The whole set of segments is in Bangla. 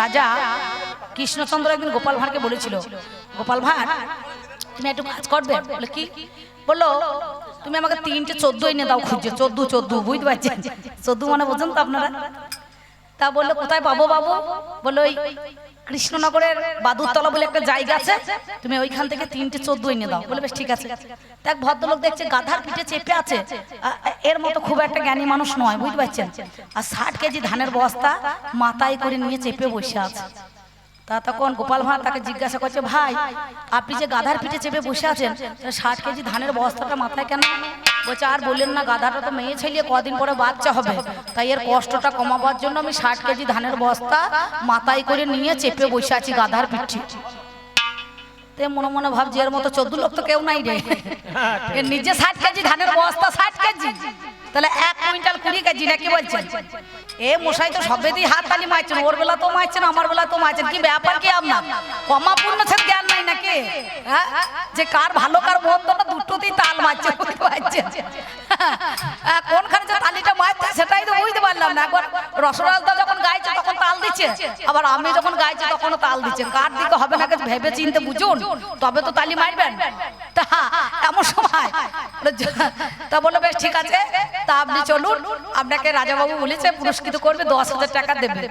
রাজা কৃষ্ণচন্দ্র একদিন গোপাল ভাঁড়কে বলেছিল, গোপাল ভাঁড়, তুমি একটু কাজ করবে? বলে, কি? বলল, তুমি আমাকে তিনটে চোদ্দ এনে দাও খুঁজছো চোদ্দ চোদ্দ, বুঝতে পারছেন? চোদ্দ মানে বোঝেন তো আপনারা? তা বলল, কোথায় পাবো বাবু? বলল কৃষ্ণনগরের বাদুরতলা বলে একটা জায়গা আছে। তুমি ওইখান থেকে তিনটে চোদ্দ এনে দাও। বলে, বেশ, ঠিক আছে। দেখ, ভদ্রলোক দেখছে গাধার পিঠে চেপে আছে। এর মতো খুব একটা জ্ঞানী মানুষ নয়, বুঝতে পারছেন? আর ষাট কেজি ধানের বস্তা মাথায় করে নিয়ে চেপে বসে আছে। তা তখন গোপাল ভাঁড় তাকে জিজ্ঞাসা করছে ভাই আপনি যে গাধার পিঠে চেপে বসে আছেন ষাট কেজি ধানের বস্তাটা মাথায় কেন বলছে আর বললেন না গাধাটা তো মেয়ে ছেলে কদিন পরে বাচ্চা হবে। তাই এর কষ্টটা কমাবার জন্য আমি ষাট কেজি ধানের বস্তা মাথায় করে নিয়ে চেপে বসে আছি গাধার পিঠে। তে মনে মনে ভাবছি এর মতো চোদ্দ লোক তো কেউ নাই রে। এর নিজে ষাট কেজি ধানের বস্তা ষাট কেজি। তাহলে এক কুইন্টাল কুড়ি কেজি নাকি বলছেন? এ মশাই তো সবে দিয়ে হাত তালি মারছেন ওর বেলা তো মারছেন আমার বেলা তো মারছেন কি ব্যাপার কি আপনার? কমা পূর্ণ ছেদ জ্ঞান নাই নাকি? হ্যাঁ? যে কার ভালো কার মন্দ না দুটোতেই তাল মারছে বুঝতে পারছেন? হ্যাঁ, কোনখানে যে তালিটা মারছে সেটাই তো বুঝতে পারলাম না। একবার রসরাজদা যখন গাইছে তখন তাল দিচ্ছে। আবার আমি যখন গাইছি তখনও তাল দিচ্ছে কার দিকে হবে না ভেবে চিনতে বুঝুন। তবে তো তালি মারবেন। তা বলল বেশ, ঠিক আছে, তা আপনি চলুন। আপনাকে রাজাবাবু বলেছে, পুরস্কৃত করবে, দশ হাজার টাকা দেবে।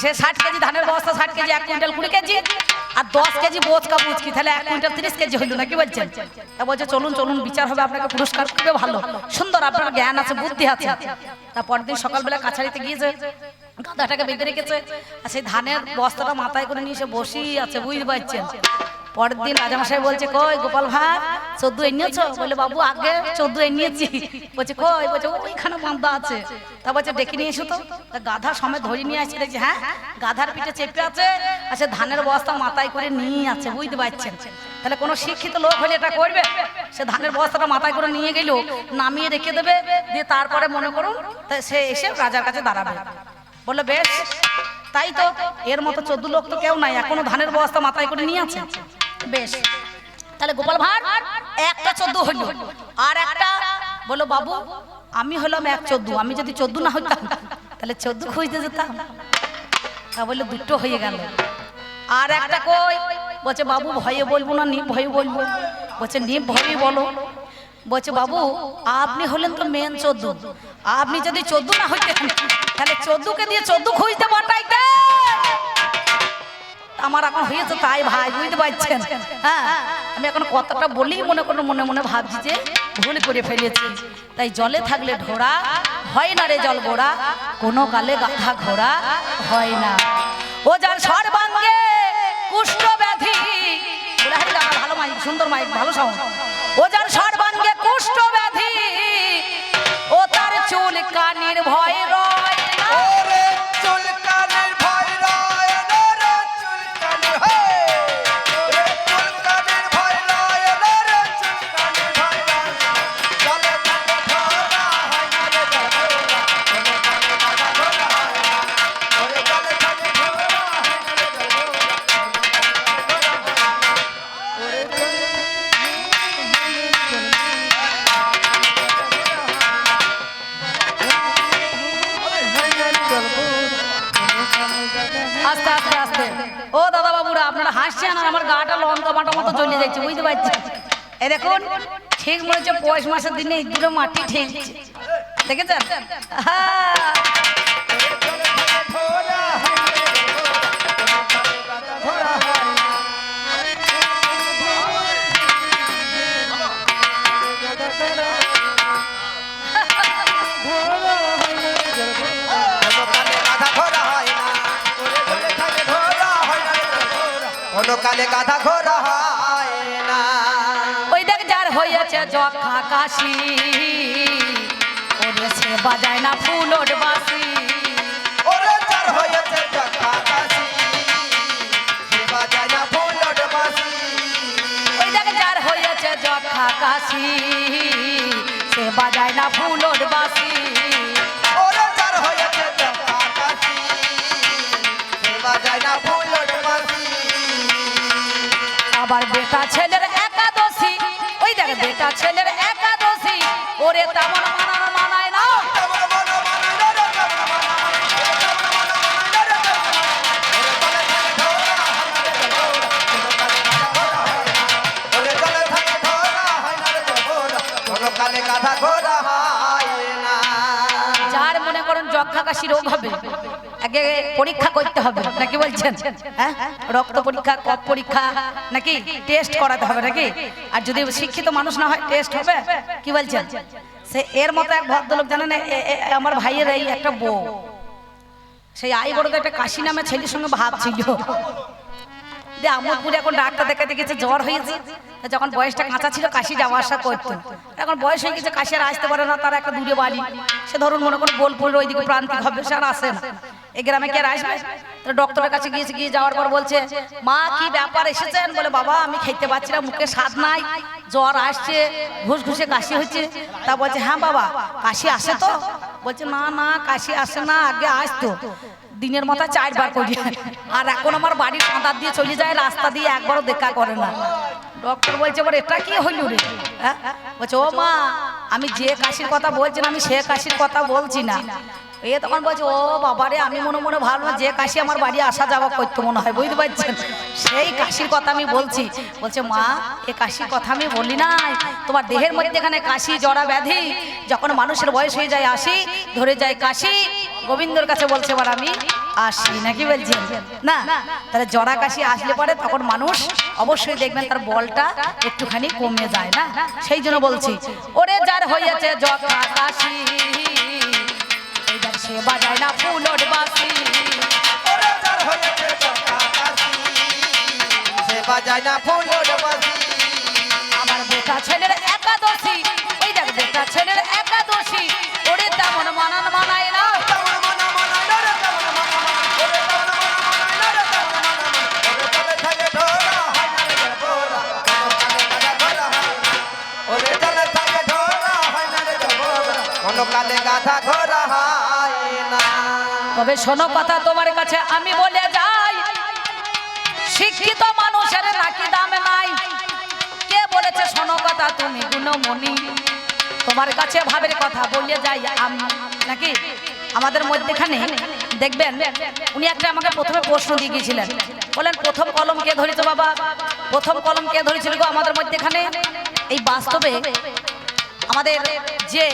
সে ষাট কেজি ধানের বস্তা, ষাট কেজি এক কুইন্টাল কুড়ি কেজি, আর দশ কেজি বোচকা বুচকি তাহলে এক কুইন্টাল তিরিশ কেজি হইল নাকি বলছেন? তা বলছে, চলুন চলুন, বিচার হবে, আপনাকে পুরস্কার করবে ভালো। সুন্দর আপনার জ্ঞান আছে, বুদ্ধি আছে। তা পরের দিন সকালবেলা কাছারিতে গিয়েছে গাধাটাকে বেঁধে রেখেছে, আর সেই ধানের বস্তাটা মাথায় করে নিয়ে এসে বসেই আছে, বুঝতে পারছেন। পরের দিন রাজামশাই বলছে, কই গোপাল ভাই চোদ্দ এনেছো বলে, বাবু, আগে চোদ্দ এনেছি বলছে, কই? বলছে, ওইখানে বান্ধা আছে। তা বলছে, ডেকে নিয়ে এসো তো। গাধা সময় ধরে নিয়ে আসছে, দেখছি হ্যাঁ গাধার পিঠে চেপে আছে, আর সে ধানের বস্তা মাথায় করে নিয়ে আছে, বুঝতে পারছেন? তাহলে কোনো শিক্ষিত লোক হলে এটা করবে? সে ধানের বস্তাটা মাথায় করে নিয়ে গেল, নামিয়ে রেখে দেবে, দিয়ে তারপরে মনে করুন সে এসে রাজার কাছে দাঁড়াবে। বলল, বেশ, তাই তো, এর মতো চোদ্দ লোক তো কেউ নাই এখনও ধানের বস্তা মাথায় করে নিয়ে আছে? বেশ। তাহলে গোপাল ভাঁড়, একটা চোদ্দ হইল। আর একটা বলো বাবু, আমি হলাম এক চোদ্দ, আমি যদি চোদ্দ না হইতাম, তাহলে চোদ্দ খুঁজতে যেতাম। তা বলল দুটো হয়ে গেল। আর একটা কই? বলছে, বাবু, ভয়ে বলব না, নিপ ভয়ে বলব। বলছে, নিপ ভয়ে বলো। বলছে, বাবু, আপনি হলেন তো মেন চোদ্দ। আপনি যদি চোদ্দ না হইতেন, তাহলে চোদ্দকে দিয়ে চোদ্দ খুঁজতে পাঠাইতেন আমার এখন হয়েছে তাই ভাই, বুঝতে পারছেন? হ্যাঁ আমি এখন কথাটা বলেই মনে করো মনে মনে ভাবছি যে ভুল করে ফেলেছি। তাই জলে থাকলে ঢোড়া, হয় না রে জল গোড়া কোনো কালে গাধা ঘোড়া হয় না। ও যার সর্বাঙ্গে কুষ্ঠ ব্যাধি ভালো মাইক, সুন্দর মাইক, ভালো সাউন্ড ও যার সর্বাঙ্গে কুষ্ঠ ব্যাধি, ও তার চুল কানির ভয় ঠিক মনে হচ্ছে পৌষ মাসের দিনে দুটো মাটি ঠেকছে দেখেছেন? কালে গাধা ঘোরা হয়েছে যক্ষা কাশি ওরে সে বাজায় না ফুলোর বাসি ওরে চার হয়েছে কাশি সেবা যায় না ফুলট বাসি ওই যার হয়েছে যক্ষা কাশি সে বাজায় না ফুলোর বাসি ওরে হয়েছে কাশি যায় না বাসি আবার বেটা ছেলের একাদশী একটা ছেলের একাদশী। ওরে তেমন মানানো মানায় না। যার মনে করেন যক্ষাকাশি রোগ হবে আগে পরীক্ষা করতে হবে, নাকি বলছেন? হ্যাঁ? রক্ত পরীক্ষা কপ পরীক্ষা, নাকি টেস্ট করাতে হবে, নাকি? আর যদি শিক্ষিত মানুষ না হয় টেস্ট হবে? কি বলছেন? সে এর মতো এক ভদ্রলোক, জানেন আমার ভাইয়ের এই একটা বউ। সেই আই বড়দের একটা কাশি নামে ছেলের সঙ্গে ভাব ছিল। যে আমোদপুরে এখন ডাক্তার দেখাতে গেছে, জ্বর হয়েছে। যখন বয়সটা কাঁচা ছিল, কাশি যাওয়া আসা করতো। এখন বয়স হয়ে গেছে, কাশি আর আসতে পারে না, তার একটা দূরে বাড়ি সে ধরুন মনে করুন বোলপুর ওইদিকে প্রান্তিক হবে, সে আর আসে না। এই গ্রামে কে আসবে? তো ডক্টরের কাছে গিয়েছে, গিয়ে যাওয়ার পর বলছে, মা, কি ব্যাপার এসেছেন? বলে, বাবা, আমি খেতে পাচ্ছি না, মুখে স্বাদ নাই, জ্বর আসছে ঘুষ ঘুষে কাশি হচ্ছে। তা বলছে হ্যাঁ বাবা, কাশি আসে তো? বলছে, না না, কাশি আসে না, আগে আসতো। দিনের মাথা চারবার করি আর এখন আমার বাড়ির কাঁদার দিয়ে চলে যায় রাস্তা দিয়ে একবারও দেখা করে না। ডক্টর বলছে এবার এটা কি হইল রে? হ্যাঁ? বলছে ও মা আমি যে কাশির কথা বলছি না আমি সে কাশির কথা বলছি না। এ তখন বলছে, ও বাবারে, আমি মনে মনে ভালো যে কাশি আমার বাড়ি আসা যাওয়া করতে মনে হয়, বুঝতে পারছেন? সেই কাশির কথা আমি বলছি। বলছে, মা, এ কাশির কথা আমি বলি নাই তোমার দেহের মধ্যে এখানে কাশি জড়া ব্যাধি, যখন মানুষের বয়স হয়ে যায় আসি, ধরে যায় কাশি, গোবিন্দর কাছে বলছে, এবার আমি আসি, নাকি বলছেন? না, তাহলে জড়া কাশি আসলে পরে তখন মানুষ অবশ্যই দেখবেন তার বলটা একটুখানি কমে যায়, না? সেই জন্য বলছি, ওরে যার হয়েছে জখা কাশি এইবার সে বাজায় না বাসি সে বাজায় না ফুলোর। আমার বেটা ছেলের একাদশী এই দেখ বেটা ছেলের একাদশী ওরে তেমন মানান মানায় না মানা মানা মানা মানা হয় কালে গাধা ঘোড়া তবে শোনো কথা তোমার কাছে, আমি বলে যাই, শিক্ষিত মানুষের নাকি দাম নাই। কে বলেছে, শোনো কথা তুমি গুণমণি। তোমার কাছে ভাবের কথা বলে যাই আমি। নাকি? আমাদের মধ্যেখানে, দেখবেন, উনি একটা আমাকে প্রথমে প্রশ্ন দিয়ে গিয়েছিলেন বলেন, প্রথম কলম কে ধরেছে বাবা? প্রথম কলম কে ধরেছিল গো আমাদের মধ্যেখানে? এই বাস্তবে আমাদের যে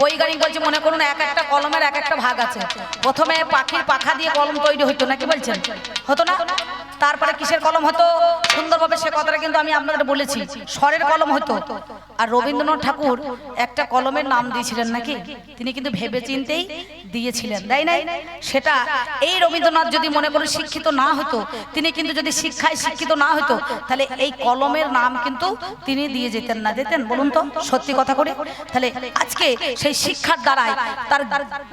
বৈজ্ঞানিক বলছে, মনে করুন এক একটা কলমের এক একটা ভাগ আছে। প্রথমে পাখির পাখা দিয়ে কলম তৈরি হইতো, নাকি বলছেন? হতো না? তারপরে কিসের কলম হতো? সুন্দরভাবে সে কথাটা কিন্তু আমি আপনাদের বলেছি। স্বরের কলম হতো। আর রবীন্দ্রনাথ ঠাকুর একটা কলমের নাম দিয়েছিলেন নাকি? তিনি কিন্তু ভেবে চিন্তেই দিয়েছিলেন, তাই নাই? সেটা এই রবীন্দ্রনাথ যদি মনে করুন শিক্ষিত না হতো, তিনি কিন্তু যদি শিক্ষায় শিক্ষিত না হতো, তাহলে এই কলমের নাম কিন্তু তিনি দিয়ে যেতেন না। যেতেন, বলুন তো, সত্যি কথা করে? তাহলে আজকে সেই শিক্ষার দ্বারাই তার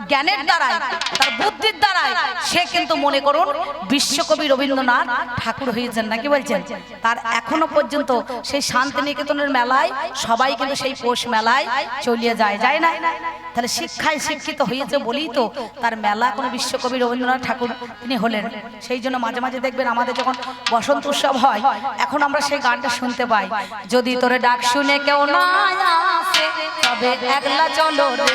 জ্ঞানের দ্বারাই তার বুদ্ধির দ্বারাই সে কিন্তু মনে করুন বিশ্বকবি রবীন্দ্রনাথ ঠাকুর হয়েছেন নাকি বলছেন? তার এখনও পর্যন্ত সেই শান্তিনিকেতনের মেলায় সবাই কিন্তু সেই পৌষ মেলায় চলিয়ে যায় যায় না? তাহলে শিক্ষায় শিক্ষিত হয়েছে বলেই তো তার মেলা কোনো বিশ্বকবি রবীন্দ্রনাথ ঠাকুর তিনি হলেন। সেই জন্য মাঝে মাঝে দেখবেন আমাদের যখন বসন্ত উৎসব হয়, এখন আমরা সেই গানটা শুনতে পাই। যদি তোরে ডাক শুনে কেউ না তবে একলা চলো রে।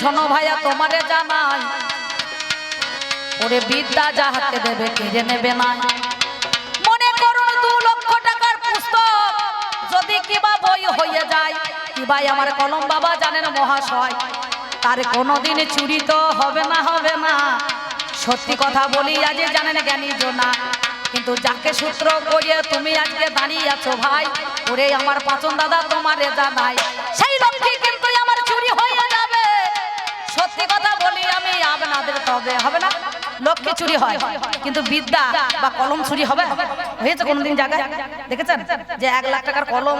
শোনো ভাইয়া, তোমারে জানাই। ওরে বিদ্যা যাহাকে দেবে কেড়ে নেবে না মনে করুন দু লক্ষ টাকার পুস্তক, যদি কিবা বই হয়ে যায়। কিবাই আমার কলম বাবা জানেন মহাশয়, তার কোনোদিন চুরি তো হবে না হবে না। সত্যি কথা বলি আজ জানেন জ্ঞানী জোনা। কিন্তু যাকে সূত্র করিয়ে তুমি আজকে দাঁড়িয়ে আছো ভাই, ওরে আমার পাচন দাদা তোমারে জানাই। সেই লক্ষ্মী তবে হবে না? লক্ষ্মী চুরি হয়। কিন্তু বিদ্যা বা কলম চুরি হবে? হয়েছে কোনোদিন জায়গায়? দেখেছেন? যে এক লাখ টাকার কলম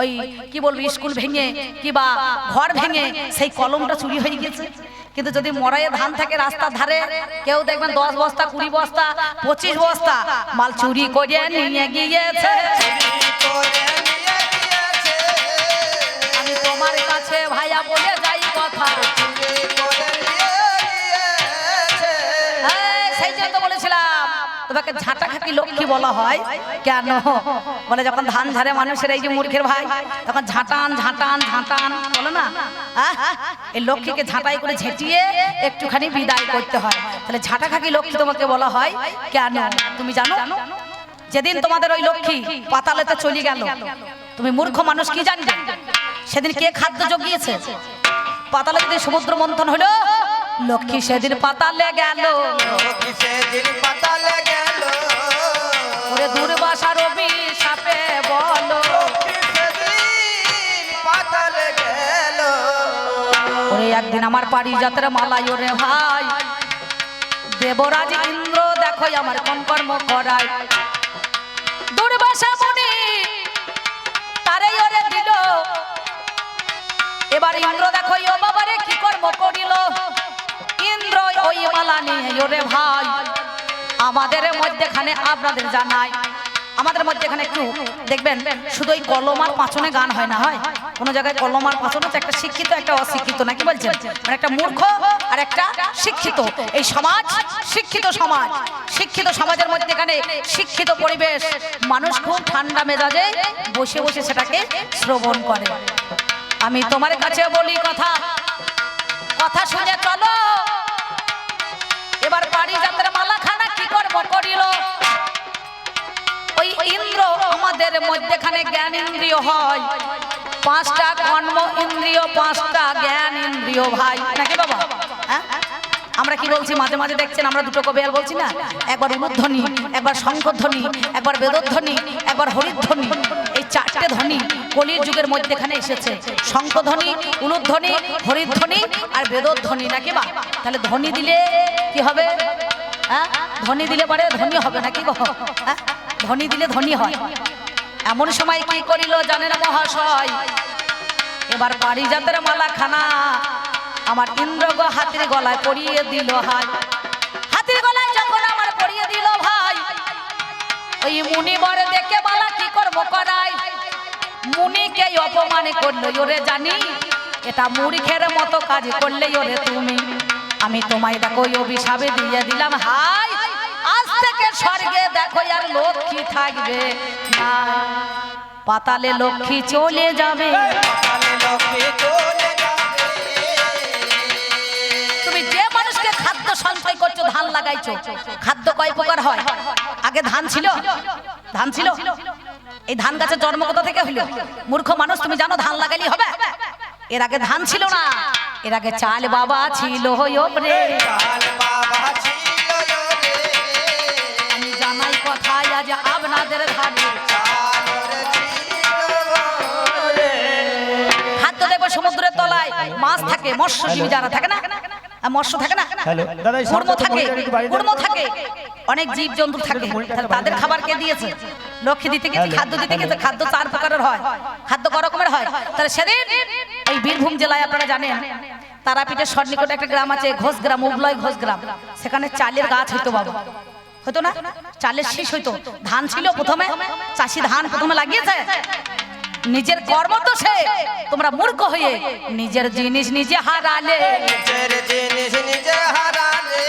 ওই কি বলব, স্কুল ভেঙে কি বা ঘর ভেঙে সেই কলমটা চুরি হয়ে গেছে কিন্তু যদি মরাইয়ে ধান থাকে রাস্তার ধারে, কেউ দেখবেন দশ বস্তা, কুড়ি বস্তা, পঁচিশ বস্তা মাল চুরি করে নিয়ে গিয়েছে। করে নিয়ে গিয়েছে আমি তোমার কাছে ভাইয়া বলে যাই কথা তোমাকে ঝাঁটা খাকি লক্ষ্মী বলা হয়। কেন? বলে যখন ধান ঝাড়ে মানুষের এই যে মূর্খের ভাই, তখন ঝাঁটান ঝাঁটান ঝাঁটান, বলো না? এই লক্ষ্মীকে ঝাঁটাই করে ঝেঁটিয়ে একটুখানি বিদায় করতে হয়। তাহলে ঝাঁটা খাকি লক্ষ্মী তোমাকে বলা হয় কেন? তুমি জানো? যেদিন তোমাদের ওই লক্ষ্মী পাতালেতে চলে গেল, তুমি মূর্খ মানুষ কি জানবে? সেদিন কে খাদ্য জগিয়েছে পাতালে যদি সমুদ্র মন্থন হলো লক্ষ্মী সেদিন পাতালে গেল। লক্ষ্মী সেদিন পাতালে গেল। ওরে দুর্বাসা রবি সাপে বলো। পাতালে গেল। ওরে একদিন আমার পাড়ি যাত্রা মালাই ওরে ভাই। দেবরাজ ইন্দ্র দেখো আমার কোন কর্ম করায়। দুর্বাসা মনি তারে ওরে দিল। এবার ইন্দ্র দেখো ও বাবারে কি কর্ম করিল। মালা নিয়ে ভাই। আমাদের মধ্যেখানে আপনাদের জানাই, আমাদের মধ্যেখানে একটু দেখবেন, শুধু ওই গান হয় না, হয়? জায়গায় একটা শিক্ষিত, একটা অশিক্ষিত, নাকি বলছেন? মানে একটা মূর্খ আর একটা শিক্ষিত। এই সমাজ শিক্ষিত সমাজ। শিক্ষিত সমাজের মধ্যেখানে শিক্ষিত পরিবেশ। মানুষ খুব ঠান্ডা মেজাজে বসে বসে সেটাকে শ্রবণ করে। আমি তোমার কাছে বলি কথা কথা শুনে চলো। ওই ইন্দ্র আমাদের মধ্যেখানে জ্ঞান হয়। পাঁচটা কর্ম ইন্দ্রিয়, পাঁচটা জ্ঞান ইন্দ্রিয় ভাই। নাকি বাবা? হ্যাঁ? আমরা কি বলছি? মাঝে মাঝে দেখছেন আমরা দুটো কবি আর বলছি না? একবার উলুধ্বনি একবার শঙ্করধ্বনি একবার বেদধ্বনি, একবার হরিধ্বনি। এই চারটে ধ্বনি কলির যুগের মধ্যেখানে এসেছে। শঙ্কধ্বনি উলুধ্বনি, হরিধ্বনি আর বেদধ্বনি নাকি বা? তাহলে ধ্বনি দিলে কি হবে? হ্যাঁ? ধ্বনি দিলে পরে ধনী হবে নাকি গো? হ্যাঁ? ধনী দিলে ধনী হয়। এমন সময় কি করিল জানে না মহাশয়? এবার পারিজাতের মালা খানা আমার ইন্দ্র হাতির গলায় পরিয়ে দিল হাই। হাতির গলায় যখন আমার পরিয়ে দিল ভাই, ওই মুনি বরে দেখে মালা কি করব করাই মুনিকে অপমান করল, ওরে জানি, এটা মূর্খের মতো কাজ করলে ওরে তুমি। আমি তোমায় দেখো অভিশাপে দিয়ে দিলাম হাই। আজ থেকে স্বর্গে দেখো আর লক্ষ্মী থাকবে না। পাতালে লক্ষ্মী চলে যাবে। পাতালে লক্ষ্মী লাগাইছো? খাদ্য কয় প্রকার হয়? আগে ধান ছিল? ধান ছিল? এই ধান গাছের জন্ম কোথা থেকে হলো? মূর্খ মানুষ, তুমি জানো ধান লাগাইলি হবে? এর আগে ধান ছিল না। এর আগে চাল বাবা ছিল রে। আমি জানাই কথায় আজ আপনাদের রে খাদ্য দেখব সমুদ্রের তলায়। মাছ থাকে, মৎস্যজীবী যারা থাকে না? মৎস্য থাকে হ্যালো। দাদা কুর্ম থাকে কুর্ম। থাকে। অনেক জীব জন্তু থাকে। তাদের খাবার কে দিয়েছে? লক্ষ্মী দিতে গেছে খাদ্য দিতে গেছে খাদ্য চার প্রকারের হয়। খাদ্য ক রকমের হয়? তাহলে সেদিন এই বীরভূম জেলায় আপনারা জানেন তারাপীঠের সন্নিকটে একটা গ্রাম আছে ঘোষগ্রাম উবলয় ঘোষগ্রাম। সেখানে চালের গাছ হইতো বাবা। হতো না? চালের শীষ হইতো। ধান ছিল প্রথমে। চাষি ধান প্রথমে লাগিয়েছে। নিজের কর্ম তো সে। তোমরা মূর্খ হয়ে নিজের জিনিস নিজে হারালে। নিজের জিনিস নিজে হারালে।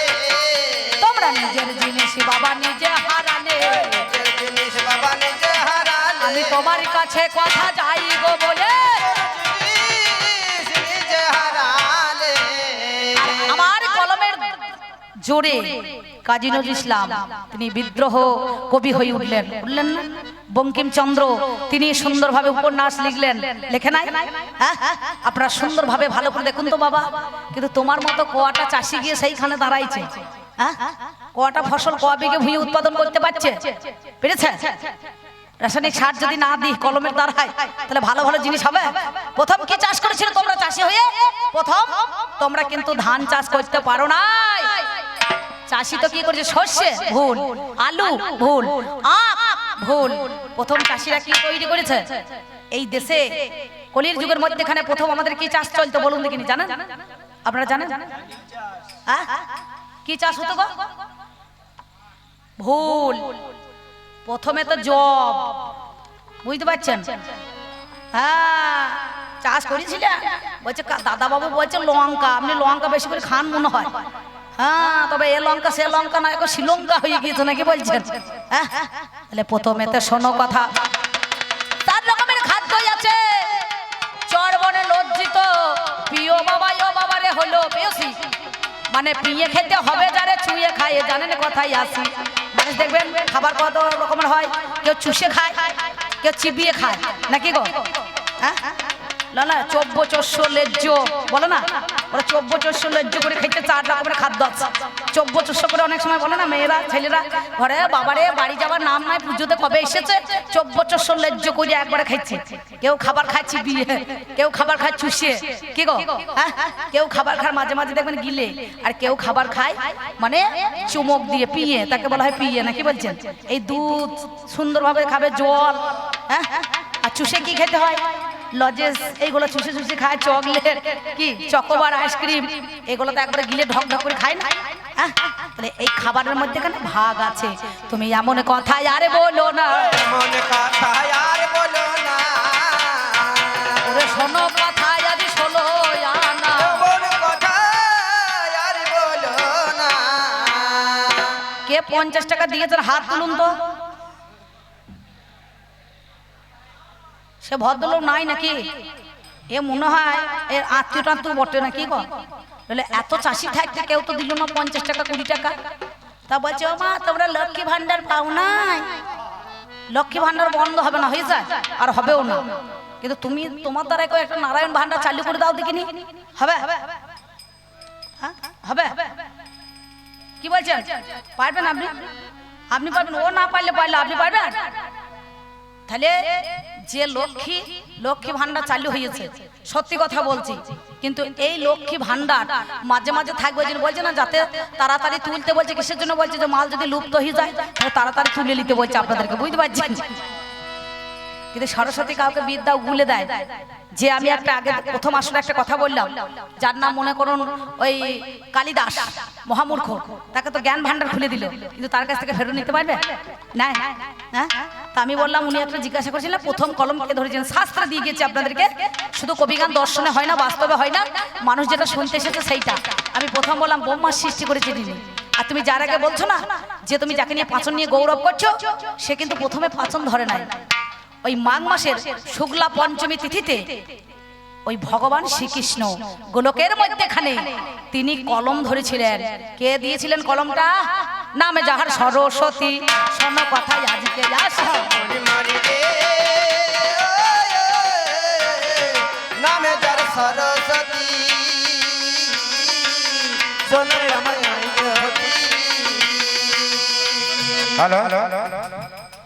তোমরা নিজের জিনিস বাবা নিজে হারালে। নিজের জিনিস বাবা নিজে হারালে। আমি তোমার কাছে কথা যাই গো বলে। আমার কলমের জোরে কাজী নজরুল ইসলাম তিনি বিদ্রোহ কবি হয়ে উঠলেন। উঠলেন না? বঙ্কিমচন্দ্র তিনি সুন্দরভাবে উপন্যাস লিখলেন। লেখে নাই? হ্যাঁ? আপনারা সুন্দরভাবে ভালো করে দেখুন তো বাবা। কিন্তু তোমার মতো কোয়াটা চাষি গিয়ে সেইখানে দাঁড়াইছে। হ্যাঁ কোয়াটা ফসল কোয়া বিঘে ভুঁয়ে উৎপাদন করতে পারছে? পেরেছে? রাসায়নিক সার যদি না দিই, কলমের দ্বারায় তাহলে ভালো ভালো জিনিস হবে। প্রথম কি চাষ করেছিল তোমরা চাষি হয়ে? প্রথম, তোমরা কিন্তু ধান চাষ করতে পারো না চাষি তো কি করেছে? শস্যে ভুল আলু ভুল আখ ভুল। প্রথম চাষিরা কি তৈরি করেছে? এই দেশে কলির যুগের মধ্যেখানে প্রথম আমাদের কি চাষ চলতো বলুন দেখিনি, জানেন? আপনারা জানেন? কি চাষ হতো ভুল। প্রথমে তো জব। বুঝতে পারছেন? হ্যাঁ চাষ করেছিলেন? বলছে দাদা বাবু বলছে লঙ্কা। আপনি লঙ্কা বেশি করে খান মনে হয়। হ্যাঁ তবে এ লঙ্কা, সে লঙ্কা না এখন শ্রীলঙ্কা হয়ে গিয়েছে নাকি বলছেন? হ্যাঁ তাহলে প্রথমে তো শোনো কথা। তার রকমের খাদ্যই আছে। চরবনে লজ্জিত, প্রিয় বাবা, ও বাবারে হলো পেয়সি মানে পিয়ে খেতে হবে যারে, চুয়ে খায় জানেন কথাই আসি। মানুষ দেখবেন, খাবার কত রকমের হয়, কেউ চুষে খায়, কেউ চিবিয়ে খায়। নাকি গো? হ্যাঁ? না না, চব্য, চস্য, লেজ্জ, বলো না। ওরা চব্য চস্য লেজ্জ করে খেতে চার রকমের খাদ্য আছে। চব্য চস্য করে অনেক সময় বলে না, মেয়েরা, ছেলেরা, ঘরে বাবারে, বাড়ি যাওয়ার নাম নাই, পুজোতে কবে এসেছে? চব্য চস্য লেজ্জ করে একবারে খাইছে। কেউ খাবার খাচ্ছে বিয়ে, কেউ খাবার খায় চুষে। কি গো? হ্যাঁ? কেউ খাবার খায়, মাঝে মাঝে দেখবেন গিলে। আর কেউ খাবার খায় মানে চুমক দিয়ে, পিয়ে, তাকে বলা হয় পিয়ে নাকি বলছেন? এই দুধ সুন্দরভাবে খাবে জল হ্যাঁ? আর চুষে কি খেতে হয়? লজেস এইগুলো চুষে চুষে খায় চকলেট কি চকোবার আইসক্রিম এগুলো তো একবারে গিলে ঢক ঢক করে খায় না? হ্যাঁ? তাহলে এই খাবারের মধ্যে কেন ভাগ আছে? তুমি এমন কথা আরে বলো না। এমন কথা আর বলো না। ওরে শোনো কথা যদি শোনো আনা। এমন কথা আর বলো না। কে পঞ্চাশ টাকা দিয়েছেন হাত তুলুন তো। সে ভদ্রলোক নাই নাকি? এ মনে হয় এর আত্মীয় টাত্মীয় বটে নাকি বলে, এত চাষি থাকতে কেউ তো দিল না পঞ্চাশ টাকা, কুড়ি টাকা? তা বলছে, ও মা, তোমরা লক্ষ্মী ভান্ডার পাও নাই? লক্ষ্মী ভান্ডার বন্ধ হবে না হয়ে যায় আর হবেও না। কিন্তু তুমি তোমার দ্বারা কেউ একটা নারায়ণ ভান্ডার চালু করে দাও দেখিনি? হবে? হ্যাঁ? হবে। কি বলছেন? পারবেন আপনি? আপনি পারবেন, ও না পারলে পারলে, আপনি পারবেন? তাহলে যে লক্ষ্মী লক্ষ্মী ভান্ডার চালু হয়েছে, সত্যি কথা বলছি, কিন্তু এই লক্ষ্মী ভান্ডার মাঝে মাঝে থাকবে যেন বলছে না, যাতে তাড়াতাড়ি তুলতে বলছে, কিসের জন্য বলছে যে মাল যদি লুপ্ত হয়ে যায় তাড়াতাড়ি তুলে নিতে বলছে আপনাদেরকে, বুঝতে পারছেন? কিন্তু সরস্বতী কাউকে বিদ্যা গুলে দেয়। যে আমি একটা আগে প্রথম আসলে একটা কথা বললাম, যার নাম মনে করুন ওই কালিদাস, মহামূর্খ। তাকে তো জ্ঞান ভান্ডার খুলে দিল। কিন্তু তার কাছ থেকে ফেরত নিতে পারবে? না হ্যাঁ? তা আমি বললাম, উনি একটা জিজ্ঞাসা করেছিলেন প্রথম কলম কে ধরেছেন, শাস্ত্র দিয়ে গেছে আপনাদেরকে। শুধু কবিগান দর্শনে হয় না, বাস্তবে হয় না, মানুষ যেটা শুনতে এসেছে সেইটা। আমি প্রথম বললাম, ব্রহ্মার সৃষ্টি করেছে তিনি। আর তুমি যার আগে বলছো না, যে তুমি যাকে নিয়ে পাচন নিয়ে গৌরব করছ, সে কিন্তু প্রথমে পাচন ধরে নাই। ওই মাঘ মাসের শুক্লা পঞ্চমী তিথিতে ওই ভগবান শ্রীকৃষ্ণ গোলকের মধ্যেখানে তিনি কলম ধরেছিলেন। কে দিয়েছিলেন কলমটা? নামে যাহার সরস্বতী সন কথায় আজকে নামে যার সরস্বতী আমার হ্যালো।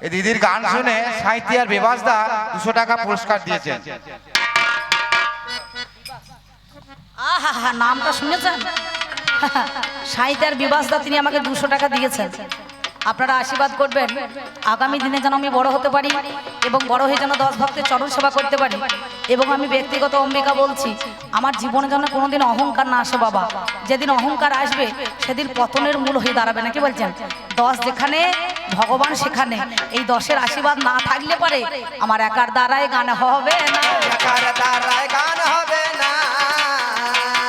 এই দিদির গান শুনে সাহিত্য আর বিবাস দা দুশো টাকা পুরস্কার দিয়েছেন। আহা নামটা শুনেছেন? সাহিত্যার বিবাসদা তিনি আমাকে দুশো টাকা দিয়েছেন। আপনারা আশীর্বাদ করবেন। আগামী দিনে যেন আমি বড় হতে পারি এবং বড় হয়ে যেন দশ ভক্তের চরণ সেবা করতে পারি। এবং আমি ব্যক্তিগত অম্বিকা বলছি আমার জীবনে যেন কোনোদিন অহংকার না আসে বাবা। যেদিন অহংকার আসবে সেদিন পতনের মূল হয়ে দাঁড়াবে। নাকি বলছেন? দশ যেখানে ভগবান সেখানে। এই দশের আশীর্বাদ না থাকলে পারে আমার একার দ্বারায় গান হবে না। একার দ্বারায় গান হবে না।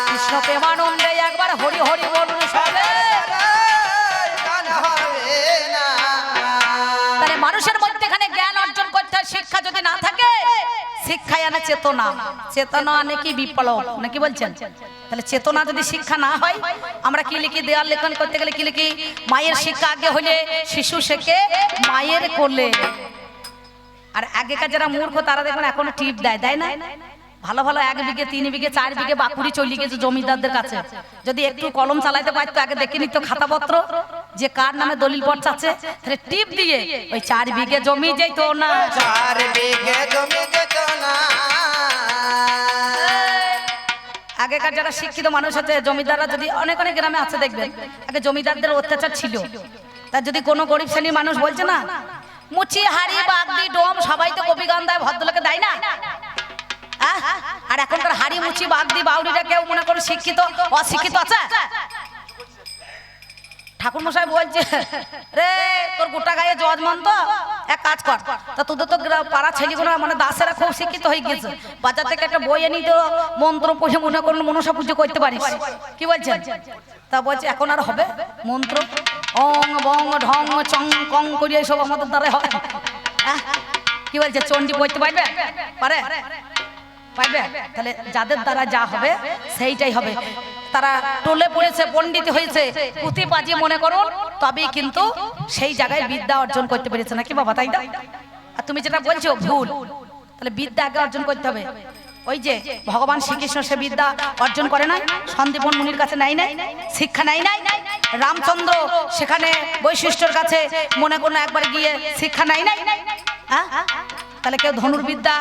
কৃষ্ণ প্রেমানন্দে একবার হরি হরি শিক্ষায় আনে চেতনা। চেতনা আনে কি বিপ্লব? নাকি বলছেন? তাহলে চেতনা যদি শিক্ষা না হয়, আমরা কি লিখি? দেয়াল লেখন করতে গেলে কি লিখি? মায়ের শিক্ষা আগে হলে শিশু শেখে, মায়ের কোলে আর আগেকার যারা মূর্খ, তারা দেখবেন এখনও টিপ দেয় দেয় না? ভালো ভালো এক বিঘে, তিন বিঘে, চার বিঘে বাকুড়ি চলে গেছে জমিদারদের কাছে। যদি একটু কলম চালাইতে পারতো, আগে দেখে নিত খাতাপত্র। যে কার নামে দলিল পট আছে তাহলে টিপ দিয়ে ওই চার বিঘে জমি যেত না। চার বিঘে জমি যেত না। আগেকার যারা শিক্ষিত মানুষ আছে জমিদাররা যদি অনেক অনেক গ্রামে আছে দেখবেন আগে জমিদারদের অত্যাচার ছিল। তার যদি কোনো গরিব শ্রেণির মানুষ বলছে না মুচি হাড়ি বাগদি ডোম সবাই তো কবি গান দেয় ভদ্রলোকে দেয় না? আর এখনকার হাড়ি মুচি বাগদি বাউরিটা কেউ মনে করে শিক্ষিত অশিক্ষিত আছে? ঠাকুর মশাই বলছে, রে, তোর গোটা গায়ে জজমান তো? এক কাজ কর, তা তোদের তো পাড়া ছেলেগুলো মানে দাসেরা খুব শিক্ষিত হয়ে গেছে বাজার থেকে একটা বই এনে তো মন্ত্র পড়ে মনে করুন মনসা পুজো করতে পারিস। কি বলছেন? তা বলছে, এখন আর হবে? মন্ত্র? অং, বং, ঢং, চং, কং করিয়ে সব আমাদের দ্বারা হয় হ্যাঁ? কি বলছে, চণ্ডী পড়তে পারবে? পারে। পারবে। তাহলে যাদের দ্বারা যা হবে, সেইটাই হবে। তারা টোলে পড়েছে, পণ্ডিত হয়েছে। পুঁথি পাজি মনে করুন, তবেই কিন্তু সেই জায়গায় বিদ্যা অর্জন করতে পেরেছে। নাকি বাবা, তাই না আর তুমি যেটা বলছো, ভুল। তাহলে বিদ্যা আগে অর্জন করতে হবে। ওই যে ভগবান শ্রীকৃষ্ণ সে বিদ্যা অর্জন করে নাই সন্দীপন মুনির কাছে নাই নাই? শিক্ষা নাই নাই? রামচন্দ্র সেখানে বৈশিষ্ট্যর কাছে মনে করুন একবার গিয়ে শিক্ষা নাই নাই? হ্যাঁ? তাহলে কেউ ধনুর্বিদ্যা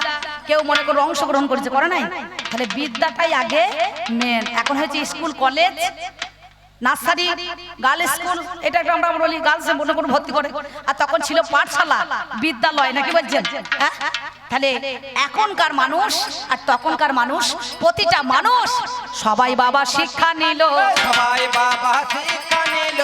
কেউ মনে করো অংশগ্রহণ করেছে করে নাই? তাহলে বিদ্যাটাই আগে মেন এখন হয়েছে school college nursery girl school এটা একটা আমরা বলি গার্লসে মনে করে ভর্তি করে। আর তখন ছিল পাঠশালা বিদ্যালয় নাকি বলছেন? হ্যাঁ? তাহলে এখনকার মানুষ আর তখনকার মানুষ প্রতিটা মানুষ সবাই বাবা শিক্ষা নিল। সবাই বাবা শিক্ষা নিল।